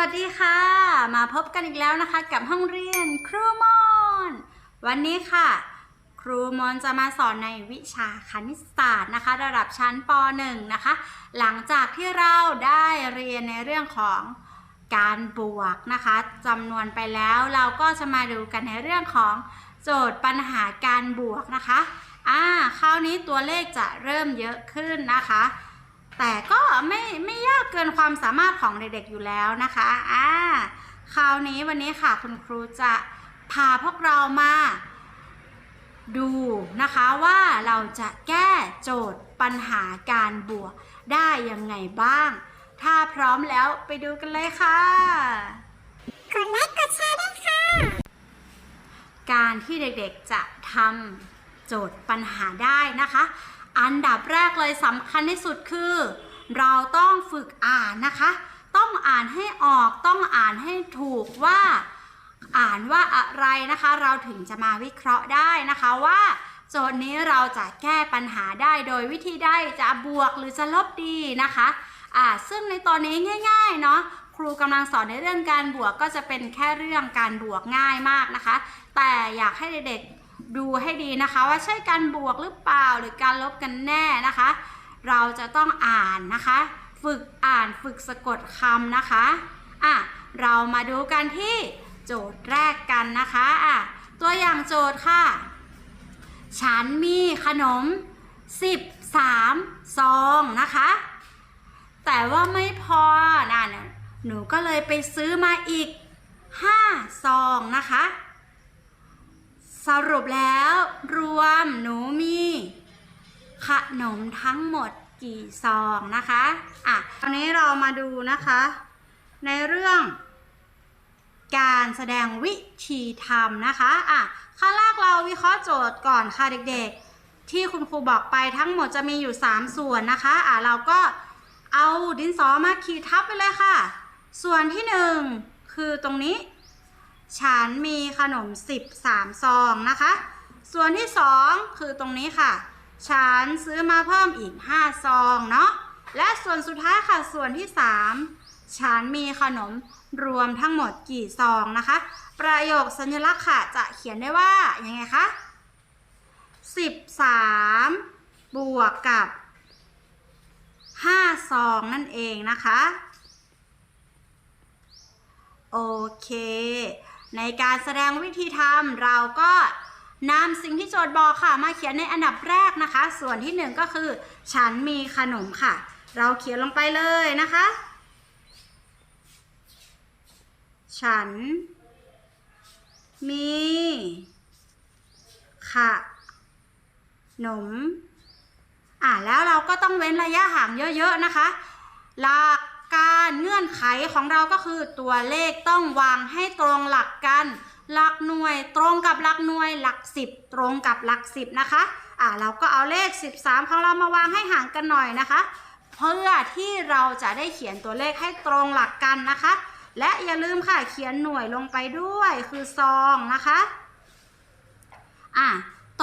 วัสดีค่ะ มาพบกันอีกแล้วนะคะ กับห้องเรียนครูมอน วันนี้ค่ะ ครูมอนจะมาสอนในวิชาคณิตศาสตร์นะคะ ระดับชั้นป .1 นะคะ หลังจากที่เราได้เรียนในเรื่องของการบวกนะคะจำนวนไปแล้วเราก็จะมาดูกันในเรื่องของโจทย์ปัญหาการบวกนะคะอ่าคราวนี้ตัวเลขจะเริ่มเยอะขึ้นนะคะ แต่ก็ไม่ไม่ยากเกินความสามารถของเด็กๆอยู่แล้วนะคะอ่าคราวนี้วันนี้ค่ะคุณครูจะพาพวกเรามาดูนะคะว่าเราจะแก้โจทย์ปัญหาการบวกได้ยังไงบ้าง ถ้าพร้อมแล้วไปดูกันเลยค่ะกดไลค์กดแชร์ด้วยค่ะ การที่เด็กๆจะทำโจทย์ปัญหาได้นะคะ อันดับแรกเลยสำคัญที่สุดคือ เราต้องฝึกอ่านนะคะ ต้องอ่านให้ออกต้องอ่านให้ถูกว่า อ่านว่าอะไรนะคะ เราถึงจะมาวิเคราะห์ได้นะคะว่าโจทย์นี้เราจะแก้ปัญหาได้โดยวิธีใดจะบวกหรือจะลบดีนะคะอ่าซึ่งในตอนนี้ง่ายๆเนาะครูกำลังสอนในเรื่องการบวกก็จะเป็นแค่เรื่องการบวกง่ายมากนะคะ แต่อยากให้เด็กๆ ดูให้ดีนะคะว่าใช่การบวกหรือเปล่าหรือการลบกันแน่นะคะ เราจะต้องอ่านนะคะ ฝึกอ่านฝึกสะกดคำนะคะอะเรามาดูกันที่โจทย์แรกกันนะคะอะตัวอย่างโจทย์ค่ะฉันมีขนม 13 ซองนะคะ แต่ว่าไม่พอนะหนูก็เลยไปซื้อมาอีก 5 ซองนะคะ สรุปแล้วรวมหนูมีขนมทั้งหมดกี่ซองนะคะ อะ ตอนนี้เรามาดูนะคะ ในเรื่องการแสดงวิธีทำนะคะ อะ ขั้นแรกเราวิเคราะห์โจทย์ก่อนค่ะเด็กๆ ที่คุณครูบอกไปทั้งหมดจะมีอยู่ 3 ส่วนนะคะ อะ เราก็เอาดินสอมาขีดทับไปเลยค่ะ ส่วนที่ 1 คือตรงนี้ ฉันมีขนม 13 ซองนะคะ ส่วนที่ 2 คือตรงนี้ค่ะ ฉันซื้อมาเพิ่มอีก 5 ซองเนาะ และส่วนสุดท้ายค่ะ ส่วนที่ 3 ฉันมีขนมรวมทั้งหมดกี่ซองนะคะ ประโยคสัญลักษณ์ค่ะจะเขียนได้ว่ายังไงคะ13 บวกกับ 5 ซองนั่นเองนะคะ โอเค ในการแสดงวิธีทำเราก็นำสิ่งที่โจทย์บอกค่ะ มาเขียนในอันดับแรกนะคะ ส่วนที่หนึ่งก็คือ ฉันมีขนมค่ะ เราเขียนลงไปเลยนะคะ ฉัน มีขนมอะแล้วเราก็ต้องเว้นระยะห่างเยอะ ๆ นะคะ หลัก การเงื่อนไขของเราก็คือตัวเลขต้องวางให้ตรงหลักกัน หลักหน่วยตรงกับหลักหน่วยหลักสิบตรงกับหลักสิบนะคะอะเราก็เอาเลข 13 ของเรามาวางให้ห่างกันหน่อยนะคะ เพื่อที่เราจะได้เขียนตัวเลขให้ตรงหลักกันนะคะ และอย่าลืมค่ะเขียนหน่วยลงไปด้วยคือซองนะคะอะ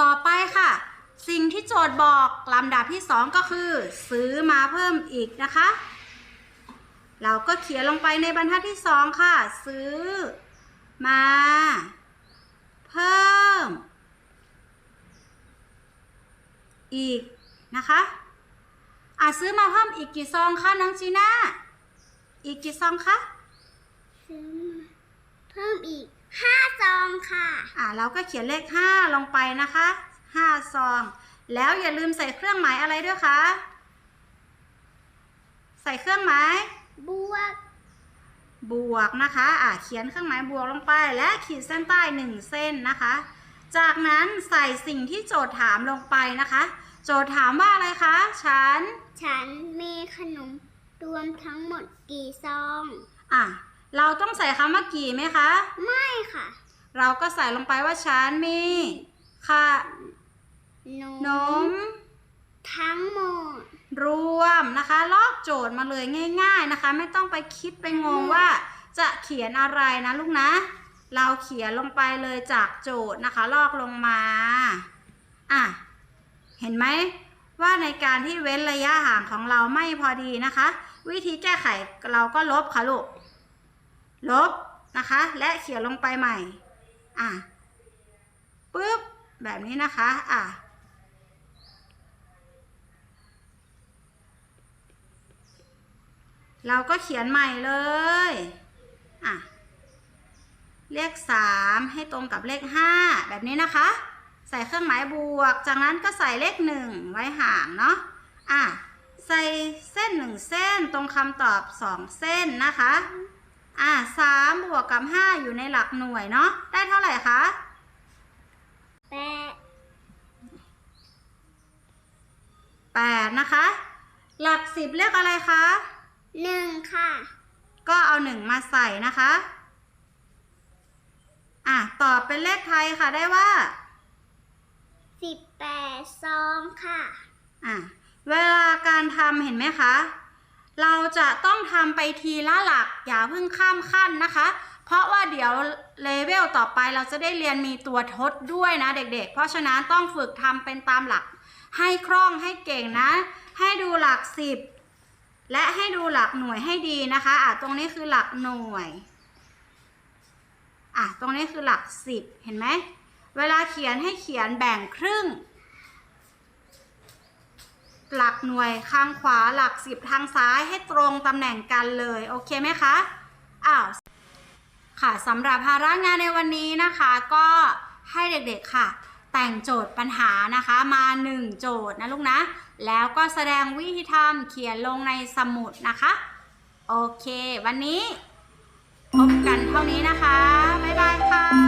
ต่อไปค่ะ สิ่งที่โจทย์บอกลำดับที่ 2 ก็คือ ซื้อมาเพิ่มอีกนะคะ เราก็เขียนลงไปในบรรทัดที่2ค่ะ ซื้อ มา เพิ่ม อีกนะคะอะซื้อมาเพิ่มอีกกี่ซองคะน้องจีน่าอีกกี่ซองคะซื้อมาเพิ่มอีก5ซองค่ะอ่าเราก็เขียนเลข5ลงไปนะคะ5ซอง แล้วอย่าลืมใส่เครื่องหมายอะไรด้วยคะใส่เครื่องหมาย บวก บวกนะคะ อ่าเขียนเครื่องหมายบวกลงไป และขีดเส้นใต้1เส้นนะคะ จากนั้นใส่สิ่งที่โจทย์ถามลงไปนะคะ โจทย์ถามว่าอะไรคะ ฉัน ฉันมีขนมรวมทั้งหมดกี่ซอง อะ เราต้องใส่คำว่ากี่ไหมคะ ไม่ค่ะ เราก็ใส่ลงไปว่าฉันมีค่ะนนมทั้งหมด รวมนะคะลอกโจทย์มาเลยง่าย ๆนะคะ ไม่ต้องไปคิดไปงงว่าจะเขียนอะไรนะลูกนะ เราเขียนลงไปเลยจากโจทย์นะคะ ลอกลงมาอะเห็นไหมว่าในการที่เว้นระยะห่างของเราไม่พอดีนะคะ วิธีแก้ไขเราก็ลบค่ะลูกลบนะคะ และเขียนลงไปใหม่อะปุ๊บแบบนี้นะคะอะ เราก็เขียนใหม่เลย อะ เลข3ให้ตรงกับเลข5แบบนี้นะคะ ใส่เครื่องหมายบวก จากนั้นก็ใส่เลข1ไว้ห่างเนาะ อะ ใส่เส้น1เส้นตรงคำตอบ2เส้นนะคะ อะ3บวกกับ5อยู่ในหลักหน่วยเนาะ ได้เท่าไหร่คะแปด8นะคะ หลัก10เลขอะไรคะ หนึ่งค่ะ ก็เอา1มาใส่นะคะ อะ ตอบเป็นเลขไทยค่ะได้ว่า สิบแปดซองค่ะ อะ เวลาการทำเห็นไหมคะ เราจะต้องทำไปทีละหลัก อย่าเพิ่งข้ามขั้นนะคะ เพราะว่าเดี๋ยวเลเวลต่อไปเราจะได้เรียนมีตัวทดด้วยนะเด็กๆ เพราะฉะนั้นต้องฝึกทำเป็นตามหลัก ให้คล่องให้เก่งนะ ให้ดูหลักสิบ และให้ดูหลักหน่วยให้ดีนะคะอะตรงนี้คือหลักหน่วยอะตรงนี้คือหลักสิบเห็นไหมเวลาเขียนให้เขียนแบ่งครึ่ง หลักหน่วยข้างขวาหลักสิบทางซ้ายให้ตรงตำแหน่งกันเลยโอเคไหมคะอ้าวค่ะสำหรับภาระงานในวันนี้นะคะ ก็ให้เด็กๆค่ะ แต่งโจทย์ปัญหานะคะมา 1 โจทย์นะลูกนะ แล้วก็แสดงวิธีทำเขียนลงในสมุดนะคะ โอเค วันนี้ พบกันเท่านี้นะคะ บ๊ายบายค่ะ